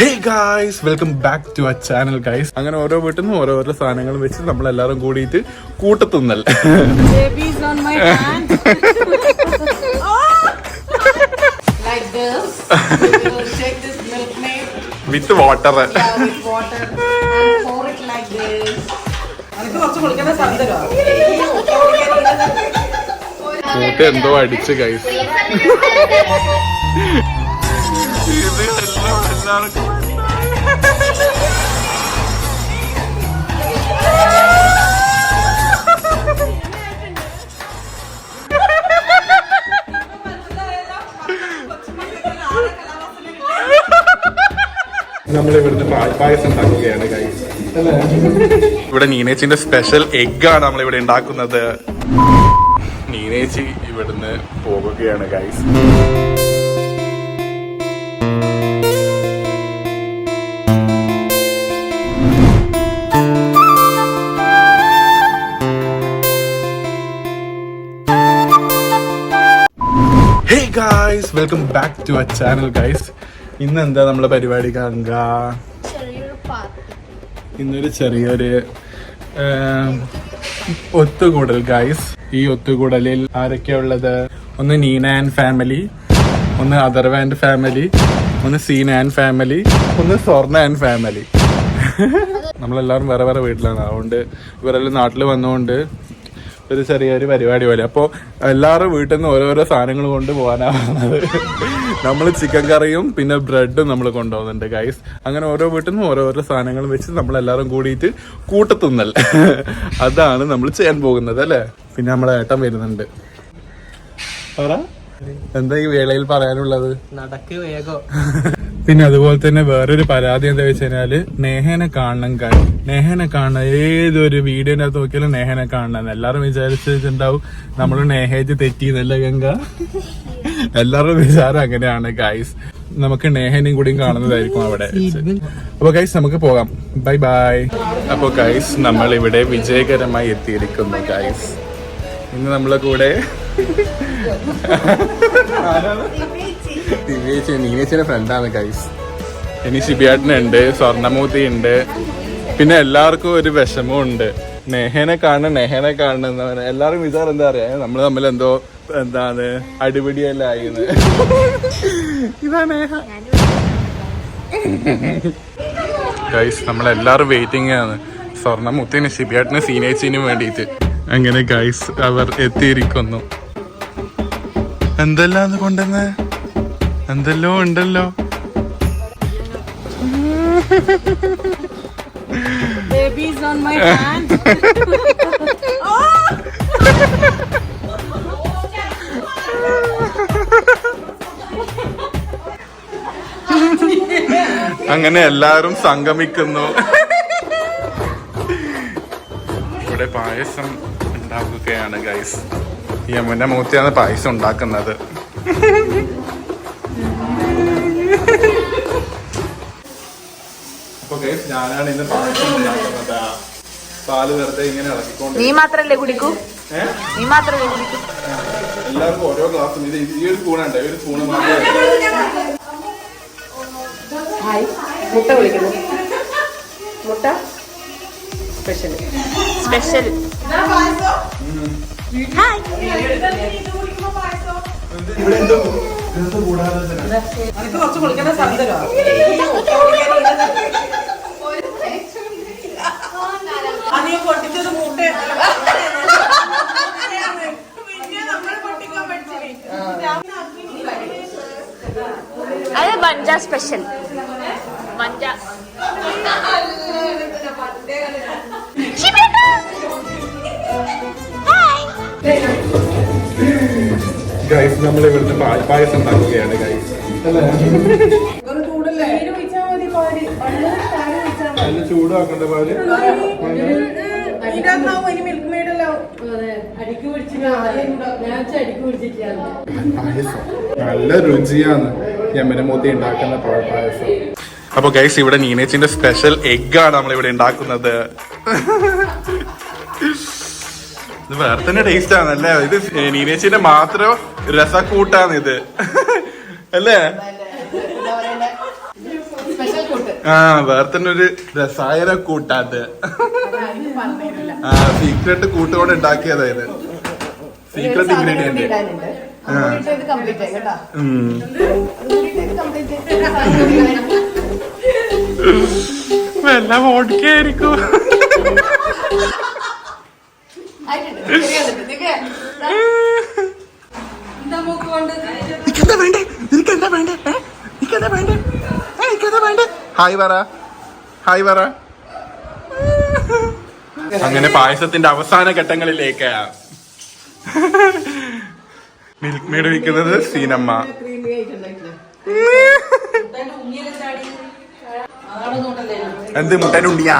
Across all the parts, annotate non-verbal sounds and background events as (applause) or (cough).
Hey guys welcome back to a channel guys അങ്ങനെ ഓരോ വീട്ടിൽ നിന്നും ഓരോരോ സാധനങ്ങൾ വെച്ച് നമ്മൾ എല്ലാവരും കൂടിയിട്ട് കൂട്ടത്തുന്നൽ. Babies on my hand. (laughs) like this. We will this milkmaid with water yeah, with water. And pour it like this. അനക്ക് കുറച്ച് കുളിക്കേണ്ട സന്തരോ കൂട്ട് (laughs) എന്തോ അടിച്ച് ഗൈസ് (laughs) എല്ലാവർക്കും നമ്മൾ ഉണ്ടാക്കുകയാണ് ഗൈസ് ഇവിടെ നീനേച്ചിന്റെ സ്പെഷ്യൽ എഗ് ആണ് നമ്മൾ ഇവിടെ ഉണ്ടാക്കുന്നത്. നീനേച്ചി ഇവിടുന്ന് പോകുകയാണ് guys welcome back to a channel guys ഇന്ന് എന്താ നമ്മളെ പരിപാടി കാണുക ഇന്നൊരു ചെറിയൊരു ഒത്തുകൂടൽ ഗൈസ് ഈ ഒത്തുകൂടലിൽ ആരൊക്കെയാ ഉള്ളത്? ഒന്ന് നീന ആൻഡ് ഫാമിലി ഒന്ന് അഥർവ ആൻഡ് ഫാമിലി ഒന്ന് സീന ആൻഡ് ഫാമിലി ഒന്ന് സ്വർണ ആൻഡ് ഫാമിലി നമ്മളെല്ലാവരും വേറെ വേറെ വീട്ടിലാണ്. അതുകൊണ്ട് ഇവരെല്ലാം നാട്ടിൽ വന്നുകൊണ്ട് ഒരു ചെറിയൊരു പരിപാടി പോലെ. അപ്പോൾ എല്ലാവരും വീട്ടിൽ നിന്ന് ഓരോരോ സാധനങ്ങൾ കൊണ്ട് പോകാനാണ് നമ്മൾ ചിക്കൻ കറിയും പിന്നെ ബ്രെഡും നമ്മൾ കൊണ്ടുപോകുന്നുണ്ട് ഗൈസ് അങ്ങനെ ഓരോ വീട്ടിൽ നിന്നും ഓരോരോ സാധനങ്ങൾ വെച്ച് നമ്മൾ എല്ലാവരും കൂടിയിട്ട് കൂട്ടത്തുന്നൽ. അതാണ് നമ്മൾ ചെയ്യാൻ പോകുന്നത് അല്ലേ? പിന്നെ നമ്മളെ ഏട്ടൻ വരുന്നുണ്ട്. എന്താ ഈ വേളയിൽ പറയാനുള്ളത്? നടക്ക് വേഗം. പിന്നെ അതുപോലെ തന്നെ വേറൊരു പരാതി എന്താ വെച്ച് കഴിഞ്ഞാൽ നേഹനെ കാണണം കാര്യം നേഹനെ കാണണം. ഏതൊരു വീഡിയോന്റെ അകത്ത് നോക്കിയാലും നേഹനെ കാണണം. എല്ലാരും വിചാരിച്ചിട്ടുണ്ടാവും നമ്മൾ നേഹേജ് തെറ്റിന്നല്ല ഗംഗ? എല്ലാവരും വിചാരം അങ്ങനെയാണ് ഗൈസ് നമുക്ക് നേഹനെയും കൂടിയും കാണുന്നതായിരിക്കും അവിടെ. അപ്പൊ ഗൈസ് നമുക്ക് പോകാം. ബൈ ബൈ അപ്പൊ ഗൈസ് നമ്മൾ ഇവിടെ വിജയകരമായി എത്തിയിരിക്കുന്നു ഗൈസ് ഇന്ന് നമ്മളെ കൂടെ ദിവ്യേച്ചി നീനേച്ചിയുടെ ഫ്രണ്ടാണ് ഗൈസ്. ഇനി ശിബിയാട്ടിനുണ്ട് സ്വർണമൂർത്തി ഉണ്ട് പിന്നെ എല്ലാവർക്കും ഒരു വിഷമവും ഉണ്ട് നെഹനെ കാണണം നെഹനെ കാണണം എന്ന് എല്ലാവരും വിചാരം എന്താ പറയാ? നമ്മൾ തമ്മിൽ എന്തോ എന്താണ് അടിപിടിയല്ല ആയിന്ന് ഇതാ നേഹ. ഗൈസ് നമ്മളെല്ലാവരും വെയിറ്റിംഗ് ആണ്. സ്വർണമുത്തിന് ശിബിയാട്ടിന് സീനേച്ചിനും വേണ്ടിയിട്ട്. അങ്ങനെ ഗൈസ് അവർ എത്തിയിരിക്കുന്നു. എന്തെല്ലാം കൊണ്ടുവന്ന്? എന്തെല്ലോ ഉണ്ടല്ലോ. Babies on my hand. അങ്ങനെ എല്ലാരും സംഗമിക്കുന്നു. ഇവിടെ പായസം ഉണ്ടാക്കുകയാണ് ഗൈസ് യമുന മൂത്തിയാണ് പായസം ഉണ്ടാക്കുന്നത് അപ്പൊ ഗൈസ് ഞാനാണ് ഇന്ന് ഉണ്ടാക്കുന്നത് പാൽ വെറുതെ ഇങ്ങനെ ഇളക്കിക്കൊണ്ട് നീ മാത്രല്ലേ കുടിക്കൂ? നീ മാത്രല്ലേ കുടിക്കൂ? എല്ലാവർക്കും ഓരോ ഗ്ലാസും ഇത് ഈ ഒരു സ്പൂണുണ്ട് ഈ ഒരു സ്പൂണ് മാത്രമേ മുട്ട വിളിക്കുന്നു. മുട്ട സ്പെഷ്യൽ. സ്പെഷ്യൽ അനക്ക് കുറച്ച് കുളിക്കേണ്ട സന്തരോ നീ പൊട്ടിച്ചത് മുട്ട. പിന്നെ നമ്മൾ പൊട്ടിക്കാൻ പഠിച്ചില്ലേ അത് മഞ്ച സ്പെഷ്യൽ മഞ്ച ഗൈസ് നമ്മൾ ഇവിടുത്തെ പാ- പായസം ഉണ്ടാക്കുകയാണ് ഗൈസ് ഒരു (laughs) ചൂടല്ലേ നല്ല ചൂടാക്കണ്ട പാൽ? പായസം. നല്ല രുചിയാണ് യമനമൂത്തി ഉണ്ടാക്കുന്ന പായസം. അപ്പൊ ഗൈസ് ഇവിടെ നീനേച്ചിന്റെ സ്പെഷ്യൽ എഗ് ആണ് നമ്മൾ ഇവിടെ ഉണ്ടാക്കുന്നത്. ഇത് വേറെ തന്നെ ടേസ്റ്റ് ആണ് അല്ലേ? ഇത് നീനേച്ചിന്റെ മാത്രം രസക്കൂട്ടാണ് ഇത്. അല്ലേ? ആ വേറെ തന്നെ ഒരു രസായന കൂട്ടാത്ത ആ സീക്രട്ട് കൂട്ടുകൊണ്ട് ഉണ്ടാക്കിയതായത് സീക്രട്ട് ഇൻഗ്രീഡിയന്റ് ഇടാനുണ്ട്. അതുകൊണ്ട് ഇത് കംപ്ലീറ്റ് ആയി കേട്ടോ ഉം അതുകൊണ്ട് ഇത് കംപ്ലീറ്റ് വല്ല വോട്ടിക്കായിരിക്കും ആയിട്ടുണ്ട് ശരിയായിട്ടുണ്ട്. ദിവ്യ, ദാ. എന്താ മൂക്ക് കൊണ്ട് നിനക്കെന്താ വേണ്ടേ നിനക്കെന്താ വേണ്ടേ ഏ? നിനക്കെന്താ വേണ്ടേ ഏ, നിനക്കെന്താ വേണ്ടേ ഹായ് പറ. ഹായ് പറ. അങ്ങനെ പായസത്തിന്റെ അവസാന ഘട്ടങ്ങളിലേക്ക്. മിൽക്ക് മെയ്ഡ് വിൽക്കുന്നത് സീനമ്മ. എന്ത് മുട്ടൻ ഉണ്ണിയാ?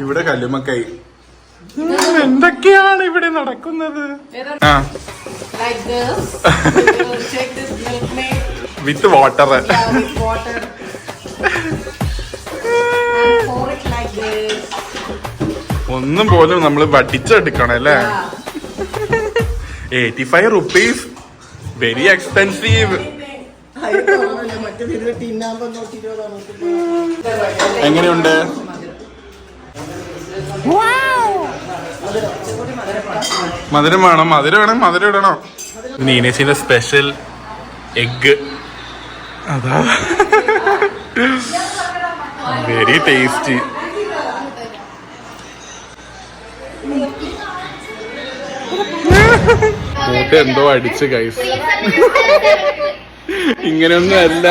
ഇവിടെ കല്ലുമക്കൈ എന്തൊക്കെയാണ് ഇവിടെ നടക്കുന്നത്? ആ. With water. ഒന്നും പോലും നമ്മൾ വടിച്ചെടുക്കണം അല്ലേ. Eighty five rupees very expensive എങ്ങനെയുണ്ട്? മധുരം വേണം മധുരം വേണം മധുരം ഇടണം. നീനേശിന്റെ സ്പെഷ്യൽ എഗ് അതാ. വെരി ടേസ്റ്റി മൂട്ട് എന്തോ അടിച്ച് കൈസ് ഇങ്ങനെയൊന്നും അല്ല.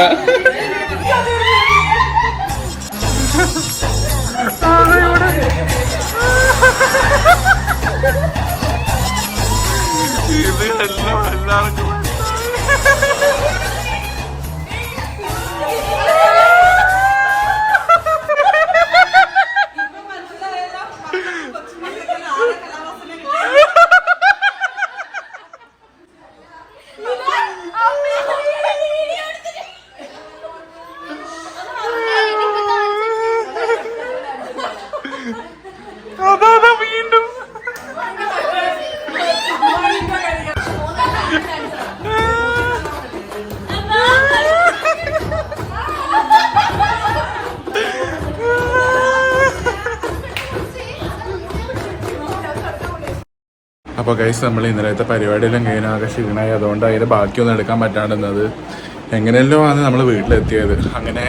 ഇത് എല്ലാം എല്ലാവർക്കും അപ്പോൾ കൈസ് നമ്മൾ ഇന്നലത്തെ പരിപാടിയെല്ലാം കഴിഞ്ഞ ആകെ ക്ഷീണമായി അതുകൊണ്ട് അതിന്റെ ബാക്കിയൊന്നും എടുക്കാൻ പറ്റാണ്ടുന്നത് എങ്ങനെയല്ലോ ആണ് നമ്മൾ വീട്ടിലെത്തിയത്. അങ്ങനെ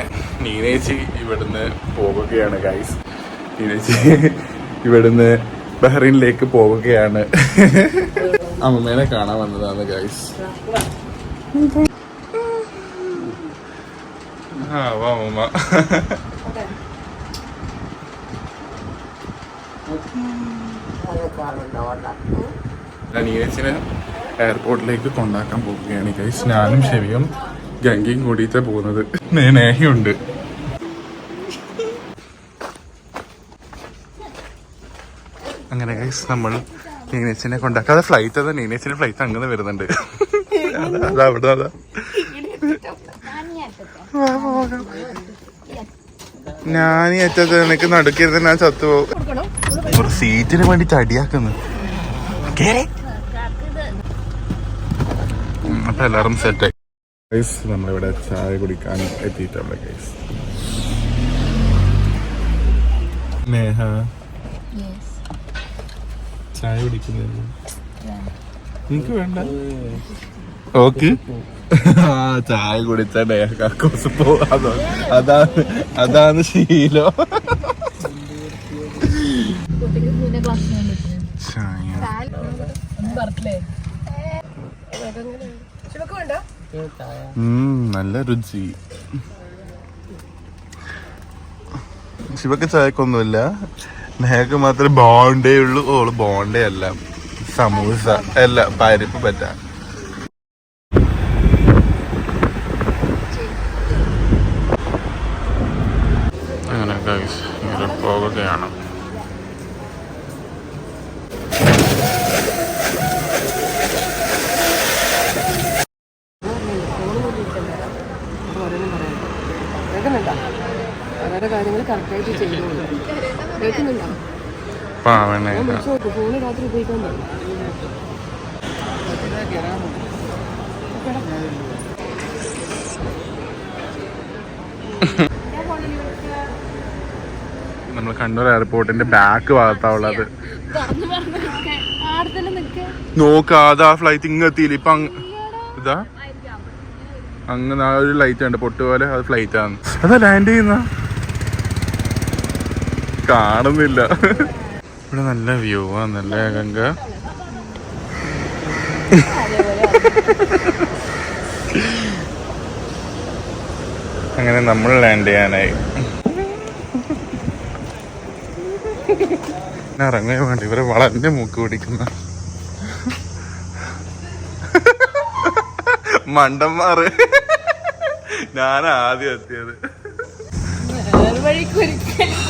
നീനേച്ചി ഇവിടുന്ന് പോവുകയാണ് ഗൈസ് നീനേച്ചി ഇവിടുന്ന് ബഹ്റൈനിലേക്ക് പോവുകയാണ്. അമ്മേനെ കാണാൻ വന്നതാണ് ഗൈസ് ആ വാ അമ്മമ്മ. നീരജിനെ എയർപോർട്ടിലേക്ക് കൊണ്ടാക്കാൻ പോവുകയാണ് ഗൈസ് ഞാനും ശരിയും ഗംഗയും കൂടിയിട്ട് പോകുന്നത്. നേ- നേഹയുണ്ട് അങ്ങനെ ഗൈസ് നമ്മൾ നീനച്ചിനെ കൊണ്ടാക്കാതെ ഫ്ലൈറ്റ് അതാ നീനച്ചിന്റെ ഫ്ലൈറ്റ് അങ്ങനെ വരുന്നുണ്ട്. അതാ, അതാ. അവിടെ അതാ ഞാൻ ഈ അറ്റത്ത് നിനക്ക് നടുക്കരുത് ഞാൻ ചത്തുപോകും ഒരു സീറ്റിന് വേണ്ടി തടിയാക്കുന്നു അപ്പൊ എല്ലാരും സെറ്റ് ഗൈസ് നമ്മളിവിടെ ചായ കുടിക്കാൻ എത്തിയിട്ടുണ്ട് ഗൈസ് നേഹ ചായ കുടിക്കുന്നില്ല. നിനക്ക് വേണ്ട. ഓക്കെ. (laughs) ആ ചായ കുടിച്ച നേഹ കക്കോസ് പോവാ അതോ അതാണ് അതാണ് ശീലം. (laughs) നല്ല രുചി. ശിവക്ക് ചായക്കൊന്നുമില്ല. നേഹക്ക് മാത്രമേ ബോണ്ടേ ഉള്ളൂ ഓൾ ബോണ്ടേ അല്ല സമൂസ. അല്ല പരിപ്പ് പറ്റ അങ്ങനെ ഗൈസ് ഇങ്ങനെ പോവുകയാണ് കേൾക്കുന്നുണ്ടോ അവരുടെ കാര്യങ്ങൾ കറക്റ്റായിട്ട് ചെയ്തോളൂ. കേൾക്കുന്നുണ്ടോ? പാവണേ ഫോണ് രാത്രി ഉപയോഗിക്കാൻ പറ്റും നമ്മൾ കണ്ണൂർ എയർപോർട്ടിന്റെ ബാക്ക് ഭാഗത്താവുള്ളത്. നോക്കാതെ ആ ഫ്ലൈറ്റ് ഇങ്ങ് എത്തിയില്ല ഇപ്പൊ ഇതാ? അങ്ങനെ ആ ഒരു ലൈറ്റ് ഉണ്ട് പൊട്ടുപോലെ അത് ഫ്ലൈറ്റ് ആണ്. അതാ ലാൻഡ് ചെയ്യുന്ന. കാണുന്നില്ല. ഇവിടെ നല്ല വ്യൂ നല്ല ഗംഗ. അങ്ങനെ നമ്മൾ ലാൻഡ് ചെയ്യാനായി. ഇറങ്ങാൻ വേണ്ടി ഇവരെ വളരെ മൂക്ക് പിടിക്കുന്ന. മണ്ടന്മാറ് ഞാൻ ആദ്യം എത്തിയത്. വഴിക്ക് ഒരിക്കലും